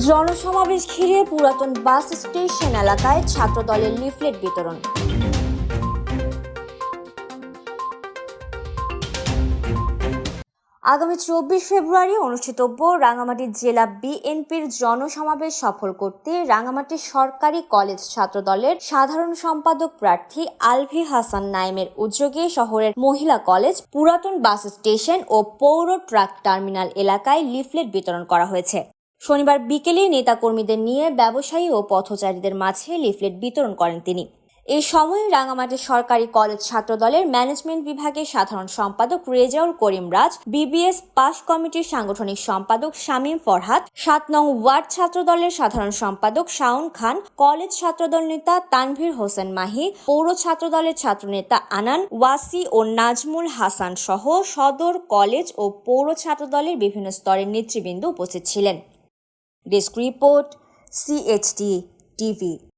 জনসমাবেশ ঘিরে পুরাতন bus station এলাকায় ছাত্রদলের লিফলেট বিতরণ। আগামী চব্বিশ ফেব্রুয়ারি অনুষ্ঠিতব্য রাঙামাটি জেলা বিএনপির জনসমাবেশ সফল করতে রাঙামাটি সরকারি কলেজ ছাত্রদলের সাধারণ সম্পাদক প্রার্থী আলভি হাসান নাইমের উদ্যোগে শহরের মহিলা কলেজ, পুরাতন বাস স্টেশন ও পৌর ট্রাক টার্মিনাল এলাকায় লিফলেট বিতরণ করা হয়েছে। শনিবার বিকেলে নেতাকর্মীদের নিয়ে ব্যবসায়ী ও পথচারীদের মাঝে লিফলেট বিতরণ করেন তিনি। এই সময় রাঙামাটি সরকারি কলেজ ছাত্রদলের ম্যানেজমেন্ট বিভাগের সাধারণ সম্পাদক রেজাউল করিম রাজ, বিবিএস পাস কমিটির সাংগঠনিক সম্পাদক শামীম ফরহাদ, সাত নং ওয়ার্ড ছাত্রদলের সাধারণ সম্পাদক শাওন খান, কলেজ ছাত্রদল নেতা তানভীর হোসেন মাহি, পৌর ছাত্রদলের ছাত্রনেতা আনান ওয়াসি ও নাজমুল হাসান সহ সদর, কলেজ ও পৌর ছাত্রদলের বিভিন্ন স্তরের নেতৃবৃন্দ উপস্থিত ছিলেন। Disc Report CHD TV